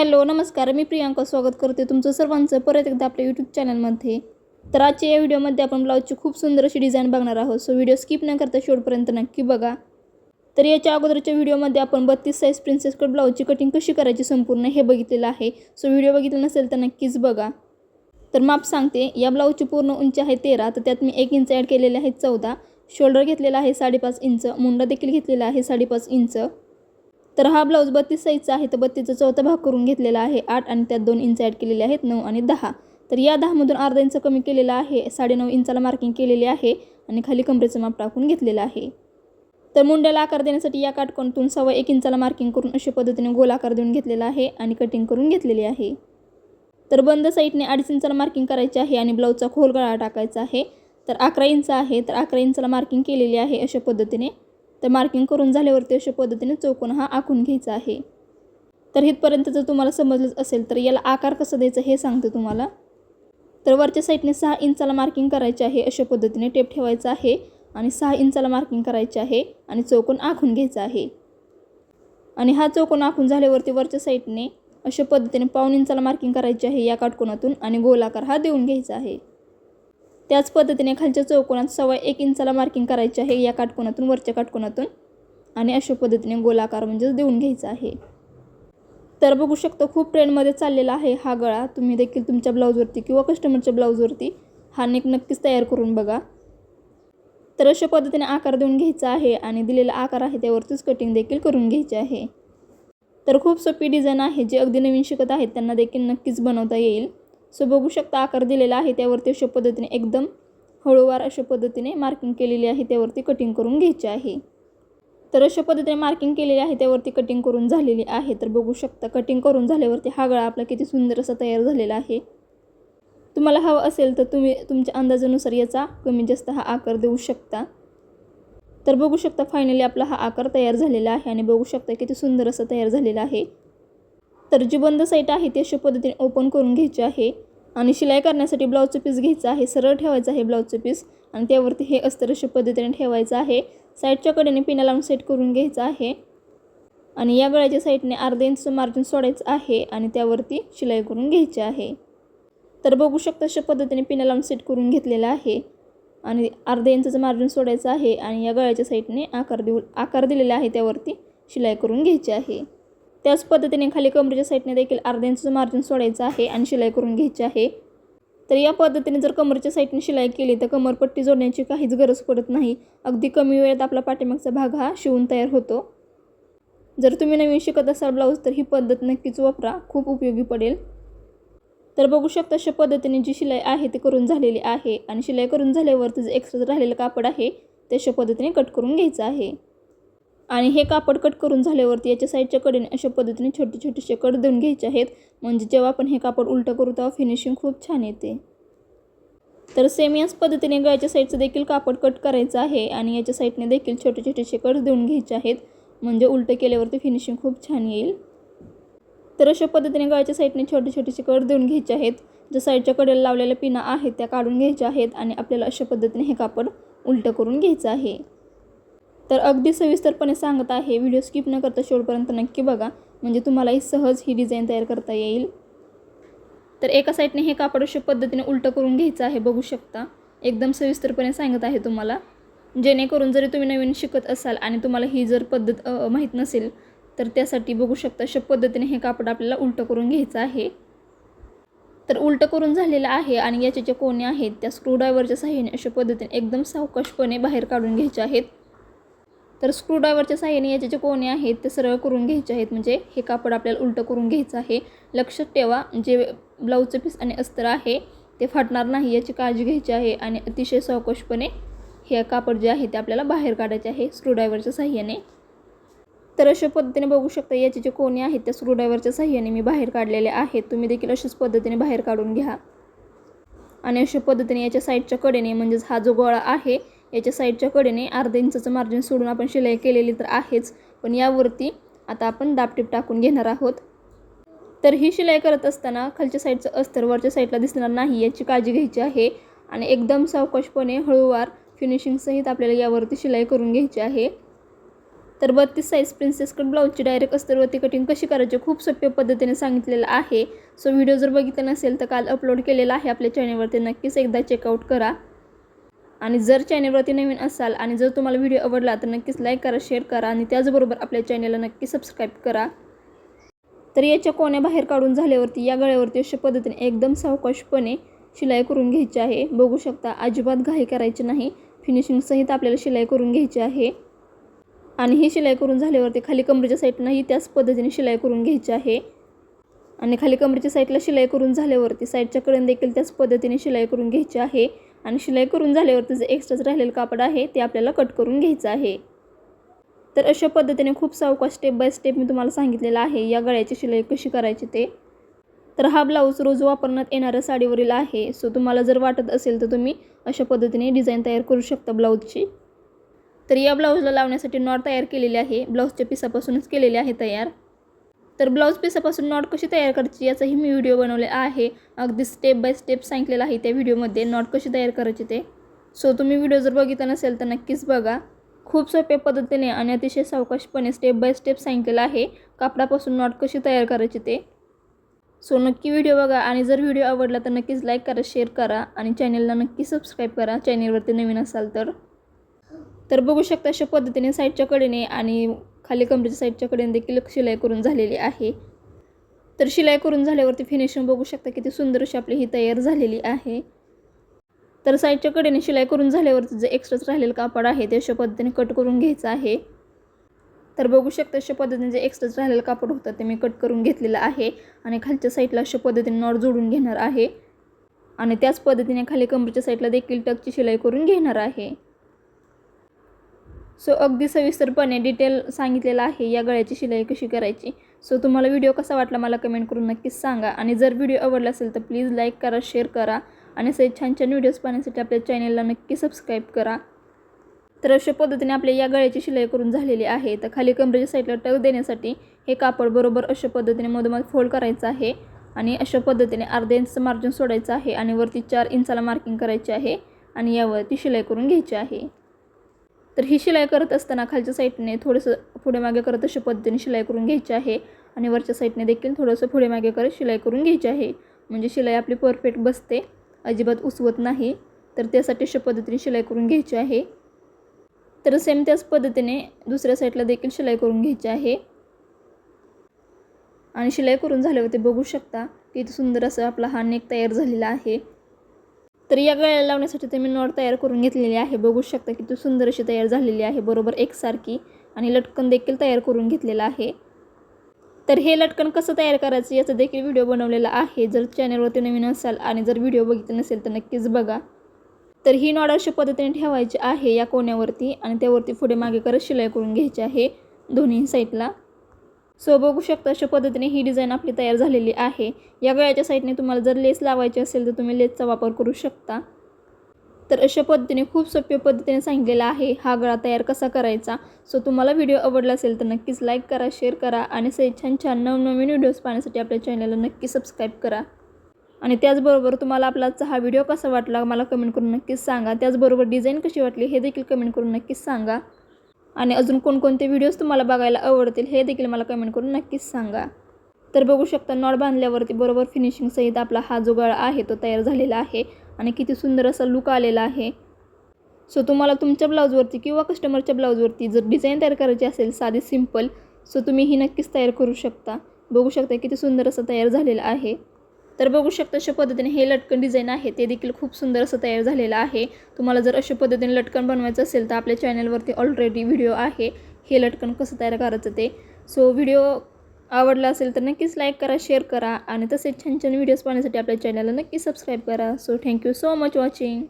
Hello नमस्कार. मी प्रियांका स्वागत करते तुमचं सर्वांचं परत एकदा आपल्या यूट्यूब चॅनलमध्ये तर आजच्या या व्हिडिओमध्ये आपण ब्लाऊजची खूप सुंदर अशी डिझाईन बघणार आहोत. सो व्हिडिओ स्किप न करता शेवटपर्यंत नक्की बघा. तर याच्या अगोदरच्या व्हिडिओमध्ये आपण बत्तीस साईज प्रिन्सेस कट ब्लाऊजची कटिंग कशी करायची संपूर्ण हे बघितलेलं आहे. सो व्हिडिओ बघितला नसेल तर नक्कीच बघा. तर माप सांगते या ब्लाऊजची पूर्ण उंची आहे तेरा तर त्यात मी एक इंच ॲड केलेले आहे चौदा. शोल्डर घेतलेला आहे साडेपाच इंच मुंडा देखील घेतलेला आहे साडेपाच इंच तर हा ब्लाऊज बत्तीस साईजचा आहे. तर बत्तीसचा चौथा भाग करून घेतलेला आहे. आठ आणि त्यात दोन इंच ॲड केलेले आहेत. नऊ आणि दहा. तर या दहामधून अर्धा इंच कमी केलेला आहे. साडेनऊ इंचाला मार्किंग केलेली आहे आणि खाली कमरेचं माप टाकून घेतलेलं आहे. तर मुंड्याला आकार देण्यासाठी या काटकोनातून सव्वा एक इंचाला मार्किंग करून अशा पद्धतीने गोल आकार देऊन घेतलेला आहे आणि कटिंग करून घेतलेली आहे. तर बंद साईडने अडीच इंचाला मार्किंग करायचे आहे आणि ब्लाऊजचा खोल गळा टाकायचा आहे. तर अकरा इंच आहे. तर अकरा इंचाला मार्किंग केलेली आहे अशा पद्धतीने. तर मार्किंग करून झाल्यावरती अशा पद्धतीने चौकोन हा आखून घ्यायचा आहे. तर इथपर्यंत जर तुम्हाला समजलंच असेल तर याला आकार कसं द्यायचं हे सांगते तुम्हाला. तर वरच्या साईडने सहा इंचाला मार्किंग करायचे आहे अशा पद्धतीने टेप ठेवायचा आहे आणि सहा इंचाला मार्किंग करायचे आहे आणि चौकोन आखून घ्यायचा आहे. आणि हा चौकोन आखून झाल्यावरती वरच्या साईडने अशा पद्धतीने पाऊन इंचाला मार्किंग करायची आहे या काटकोनातून आणि गोलाकार हा देऊन घ्यायचा आहे. त्याच पद्धतीने खालच्या चौकोनात सव्वा एक इंचाला मार्किंग करायचे आहे. या काटकोनातून वरच्या काटकोनातून आणि अशा पद्धतीने गोलाकार म्हणजेच देऊन घ्यायचा आहे. तर बघू शकतो खूप ट्रेंडमध्ये चाललेला आहे हा गळा. तुम्ही देखील तुमच्या ब्लाऊजवरती किंवा कस्टमरच्या ब्लाऊजवरती हा नेक नक्कीच तयार करून बघा. तर अशा पद्धतीने आकार देऊन घ्यायचा आहे आणि दिलेला आकार आहे त्यावरतीच कटिंग देखील करून घ्यायची आहे. तर खूप सोपी डिझाईन आहे. जे अगदी नवीन शिकत आहेत त्यांना देखील नक्कीच बनवता येईल. सो बघू शकता आकार दिलेला आहे त्यावरती अशा पद्धतीने एकदम हळूवार अशा पद्धतीने मार्किंग केलेली आहे त्यावरती कटिंग करून घ्यायची आहे. तर अशा पद्धतीने मार्किंग केलेली आहे त्यावरती कटिंग करून झालेली आहे. तर बघू शकता कटिंग करून झाल्यावरती हा गळा आपला किती सुंदर असा तयार झालेला आहे. तुम्हाला हवं असेल तर तुम्ही तुमच्या अंदाजानुसार याचा कमी जास्त हा आकार देऊ शकता. तर बघू शकता फायनली आपला हा आकार तयार झालेला आहे आणि बघू शकता किती सुंदर असा तयार झालेला आहे. तर जी बंद साईट आहे ती अशा पद्धतीने ओपन करून घ्यायची आहे. आणि शिलाई करण्यासाठी ब्लाऊजचं पीस घ्यायचं आहे सरळ ठेवायचं आहे ब्लाऊजचं पीस आणि त्यावरती हे अस्तर अशा पद्धतीने ठेवायचं आहे. साईडच्या कडेने पिना लावून सेट करून घ्यायचं आहे. आणि या गळ्याच्या साईडने अर्धा इंचचं मार्जिन सोडायचं आहे आणि त्यावरती शिलाई करून घ्यायची आहे. तर बघू शकता अशा पद्धतीने पिना लावून सेट करून घेतलेलं आहे. आणि अर्धा इंचचं मार्जिन सोडायचं आहे आणि या गळ्याच्या साईडने आकार देऊ आकार दिलेला आहे त्यावरती शिलाई करून घ्यायची आहे. त्याच पद्धतीने खाली कमरेच्या साईडने देखील अर्धा इंचचं मार्जिन सोडायचं आहे आणि शिलाई करून घ्यायची आहे. तर या पद्धतीने जर कमरच्या साईडने शिलाई केली तर कमरपट्टी जोडण्याची काहीच गरज पडत नाही. अगदी कमी वेळेत आपला पाठीमागचा भाग हा शिवून तयार होतो. जर तुम्ही नवीन शिकत असाल ब्लाऊज तर ही पद्धत नक्कीच वापरा. खूप उपयोगी पडेल. तर बघू शकता अशा पद्धतीने जी शिलाई आहे ती करून झालेली आहे. आणि शिलाई करून झाल्यावरती जे एक्स्ट्रा राहिलेलं कापड आहे ते अशा पद्धतीने कट करून घ्यायचं आहे. आणि हे कापड कट करून झाल्यावरती याच्या साईडच्या कडेने अशा पद्धतीने छोटे छोटेसे कट देऊन घ्यायचे आहेत. म्हणजे जेव्हा आपण हे कापड उलटं करू तेव्हा फिनिशिंग खूप छान येते. तर सेम याच पद्धतीने गळ्याच्या साईडचं देखील कापड कट करायचं आहे आणि याच्या साईडने देखील छोटे छोटेसे कट देऊन घ्यायचे आहेत. म्हणजे उलटं केल्यावरती फिनिशिंग खूप छान येईल. तर अशा पद्धतीने गळ्याच्या साईडने छोटे छोटेसे कट देऊन घ्यायचे आहेत. ज्या साईडच्या कडेला लावलेल्या पिना आहेत त्या काढून घ्यायच्या आहेत आणि आपल्याला अशा पद्धतीने हे कापड उलटं करून घ्यायचं आहे. तर अगदी सविस्तरपणे सांगत आहे व्हिडिओ स्किप न करता शेवटपर्यंत नक्की बघा. म्हणजे तुम्हालाही सहज ही डिझाईन तयार करता येईल. तर एका साईडने हे कापड अशा पद्धतीने उलटं करून घ्यायचं आहे बघू शकता. एकदम सविस्तरपणे सांगत आहे तुम्हाला. जेणेकरून जरी तुम्ही नवीन शिकत असाल आणि तुम्हाला ही जर पद्धत माहीत नसेल तर त्यासाठी बघू शकता अशा पद्धतीने हे कापड आपल्याला उलटं करून घ्यायचं आहे. तर उलटं करून झालेलं आहे आणि याचे जे कोणे आहेत त्या स्क्रूड्रायव्हरच्या साह्याने अशा पद्धतीने एकदम सावकाशपणे बाहेर काढून घ्यायचे आहेत. तर स्क्रूड्रायव्हरच्या साह्याने याचे जे कोणे आहेत ते सरळ करून घ्यायचे आहेत. म्हणजे हे कापड आपल्याला उलटं करून घ्यायचं आहे. लक्षात ठेवा जे ब्लाऊजचं पीस आणि अस्तर आहे ते फाटणार नाही याची काळजी घ्यायची आहे. आणि अतिशय सावकाशपणे हे कापड जे आहे ते आपल्याला बाहेर काढायचे आहे स्क्रूड्रायव्हरच्या साह्याने. तर अशा पद्धतीने बघू शकता याचे जे कोणे आहेत त्या स्क्रूड्रायव्हरच्या साह्याने मी बाहेर काढलेले आहेत. तुम्ही देखील अशाच पद्धतीने बाहेर काढून घ्या. आणि अशा पद्धतीने याच्या साईडच्या कडेने म्हणजेच हा जो गोळा आहे याच्या साईडच्या कडेने अर्धा इंचाचं मार्जिन सोडून आपण शिलाई केलेली तर आहेच. पण यावरती आता आपण दापटीप टाकून घेणार आहोत. तर ही शिलाई करत असताना खालच्या साईडचं अस्तर वरच्या साईडला दिसणार नाही याची काळजी घ्यायची आहे. आणि एकदम सावकाशपणे हळूवार फिनिशिंगसहित आपल्याला यावरती शिलाई करून घ्यायची आहे. तर बत्तीस साईज प्रिन्सेस कट ब्लाऊजची डायरेक्ट अस्तरवरती कटिंग कशी करायची खूप सोप्या पद्धतीने सांगितलेलं आहे. सो व्हिडिओ जर बघितला नसेल तर काल अपलोड केलेला आहे आपल्या चॅनलवरती नक्कीच एकदा चेकआउट करा. आणि जर चॅनलवरती नवीन असाल आणि जर तुम्हाला व्हिडिओ आवडला तर नक्कीच लाईक करा शेअर करा आणि त्याचबरोबर आपल्या चॅनलला नक्की सबस्क्राईब करा. तर याच्या कोण्या बाहेर काढून झाल्यावरती या गळ्यावरती अशा पद्धतीने एकदम सावकाशपणे शिलाई करून घ्यायची आहे. बघू शकता अजिबात घाई करायची नाही. फिनिशिंगसहित आपल्याला शिलाई करून घ्यायची आहे. आणि ही शिलाई करून झाल्यावरती खाली कमरेच्या साईडनंही त्याच पद्धतीने शिलाई करून घ्यायची आहे. आणि खाली कमरेच्या साईडला शिलाई करून झाल्यावरती साईडच्या कडेन देखील त्याच पद्धतीने शिलाई करून घ्यायची आहे. आणि शिलाई करून झाल्यावरती जे एक्स्ट्राच राहिलेलं कापड आहे ते आपल्याला कट करून घ्यायचं आहे. तर अशा पद्धतीने खूप सावकाश स्टेप बाय स्टेप मी तुम्हाला सांगितलेलं आहे या गळ्याची शिलाई कशी करायची ते. तर हा ब्लाऊज रोज वापरण्यात येणाऱ्या साडीवरील आहे सो तुम्हाला जर वाटत असेल तर तुम्ही अशा पद्धतीने डिझाईन तयार करू शकता ब्लाऊजची तर या ब्लाऊजला लावण्यासाठी नॉट तयार केलेली आहे ब्लाऊजच्या पिसापासूनच केलेले आहे तयार. तर ब्लाऊज पिसापासून नॉट कशी तयार करायची याचाही मी व्हिडिओ बनवले आहे. अगदी स्टेप बाय स्टेप सांगितलेलं आहे त्या व्हिडिओमध्ये नॉट कशी तयार करायची ते. सो तुम्ही व्हिडिओ जर बघितला नसेल तर नक्कीच बघा. खूप सोप्या पद्धतीने आणि अतिशय सावकाशपणे स्टेप बाय स्टेप सांगितलेलं आहे कापडापासून नॉट कशी तयार करायची ते. सो नक्की व्हिडिओ बघा आणि जर व्हिडिओ आवडला तर नक्कीच लाईक करा शेअर करा आणि चॅनलला नक्की सबस्क्राईब करा. चॅनलवरती नवीन असाल तर. तर बघू शकता अशा पद्धतीने साईडच्या कडेने आणि खाली कमरेच्या साईडच्या कडेने देखील शिलाई करून झालेली आहे. तर शिलाई करून झाल्यावरती फिनिशिंग बघू शकता किती सुंदर अशी आपली ही तयार झालेली आहे. तर साईडच्या कडेने शिलाई करून झाल्यावरती जे एक्स्ट्राच राहिलेलं कापड आहे ते अशा पद्धतीने कट करून घ्यायचं आहे. तर बघू शकता अशा पद्धतीने जे एक्स्ट्राच राहिलेलं कापड होतं ते मी कट करून घेतलेलं आहे आणि खालच्या साईडला अशा पद्धतीने नॉट जोडून घेणार आहे. आणि त्याच पद्धतीने खाली कमरेच्या साईडला देखील टकची शिलाई करून घेणार आहे. सो अगदी सविस्तरपणे डिटेल सांगितलेलं आहे या गळ्याची शिलाई कशी करायची. सो तुम्हाला व्हिडिओ कसा वाटला मला कमेंट करून नक्कीच सांगा. आणि जर व्हिडिओ आवडला असेल तर प्लीज लाईक करा शेअर करा. आणि असे छान छान व्हिडिओज पाहण्यासाठी आपल्या चॅनेलला नक्की सबस्क्राईब करा. तर अशा पद्धतीने आपल्या या गळ्याची शिलाई करून झालेली आहे. तर खाली कमरेच्या साईडला टक देण्यासाठी हे कापड बरोबर अशा पद्धतीने मधोमध फोल्ड करायचं आहे. आणि अशा पद्धतीने अर्ध्या इंचचं मार्जिन सोडायचं आहे. आणि वरती चार इंचाला मार्किंग करायची आहे. आणि यावरती शिलाई करून घ्यायची आहे. तर ही शिलाई करत असताना खालच्या साईडने थोडंसं पुढे मागे करत अशा पद्धतीने शिलाई करून घ्यायची आहे. आणि वरच्या साईडने देखील थोडंसं पुढे मागे करत शिलाई करून घ्यायची आहे. म्हणजे शिलाई आपली परफेक्ट बसते. अजिबात उसवत नाही. तर त्यासाठी अशा पद्धतीने शिलाई करून घ्यायची आहे. तर सेम त्याच पद्धतीने दुसऱ्या साईडला देखील शिलाई करून घ्यायची आहे. आणि शिलाई करून झाल्यावर ते बघू शकता किती सुंदर असं आपला हा नेक तयार झालेला आहे. तर या गळ्याला लावण्यासाठी तुम्ही मी नॉट तयार करून घेतलेली आहे. बघू शकता की ती सुंदर अशी तयार झालेली आहे. बरोबर एकसारखी आणि लटकन देखील तयार करून घेतलेलं आहे. तर हे लटकन कसं तयार करायचं याचा देखील व्हिडिओ बनवलेला आहे. जर चॅनलवरती नवीन असाल आणि जर व्हिडिओ बघितला नसेल तर नक्कीच बघा. तर ही नॉट अशा पद्धतीने ठेवायची आहे या कोण्यावरती आणि त्यावरती पुढे मागे करत शिलाई करून घ्यायची आहे दोन्ही साईडला सो बघू शकता अशा पद्धतीने ही डिझाईन आपली तयार झालेली आहे. या गळ्याच्या साईडने तुम्हाला जर लेस लावायची असेल तर तुम्ही लेसचा वापर करू शकता. तर अशा पद्धतीने खूप सोप्या पद्धतीने सांगितलेला आहे हा गळा तयार कसा करायचा. सो तुम्हाला व्हिडिओ आवडला असेल तर नक्कीच लाईक करा शेअर करा आणि असे छान छान नवनवीन व्हिडिओज पाहण्यासाठी आपल्या चॅनलला नक्की सबस्क्राईब करा. आणि त्याचबरोबर तुम्हाला आपला आजचा हा व्हिडिओ कसा वाटला मला कमेंट करून नक्कीच सांगा. त्याचबरोबर डिझाईन कशी वाटली हे देखील कमेंट करून नक्कीच सांगा. आणि अजून कोणकोणते व्हिडिओज तुम्हाला बघायला आवडतील हे देखील मला कमेंट करून नक्कीच सांगा. तर बघू शकता नॉट बांधल्यावरती बरोबर फिनिशिंगसहित आपला हा जो गळा आहे तो तयार झालेला आहे आणि किती सुंदर असा लुक आलेला आहे. सो तुम्हाला तुमच्या ब्लाऊजवरती किंवा कस्टमरच्या ब्लाऊजवरती जर डिझाईन तयार करायची असेल साधी सिंपल सो तुम्ही ही नक्कीच तयार करू शकता. बघू शकता किती सुंदर असं तयार झालेलं आहे. तर बघू शकता अशा पद्धतीने हे लटकन डिझाईन आहे. ते देखील खूप सुंदर असं तयार झालेलं आहे. तुम्हाला जर अशा पद्धतीने लटकन बनवायचं असेल तर आपल्या चॅनलवरती ऑलरेडी व्हिडिओ आहे. हे लटकन कसं तयार करायचं ते. सो व्हिडिओ आवडला असेल तर नक्कीच लाईक करा शेअर करा आणि तसेच छान छान व्हिडिओज पाहण्यासाठी आपल्या चॅनलला नक्की सबस्क्राईब करा. So thank you so much watching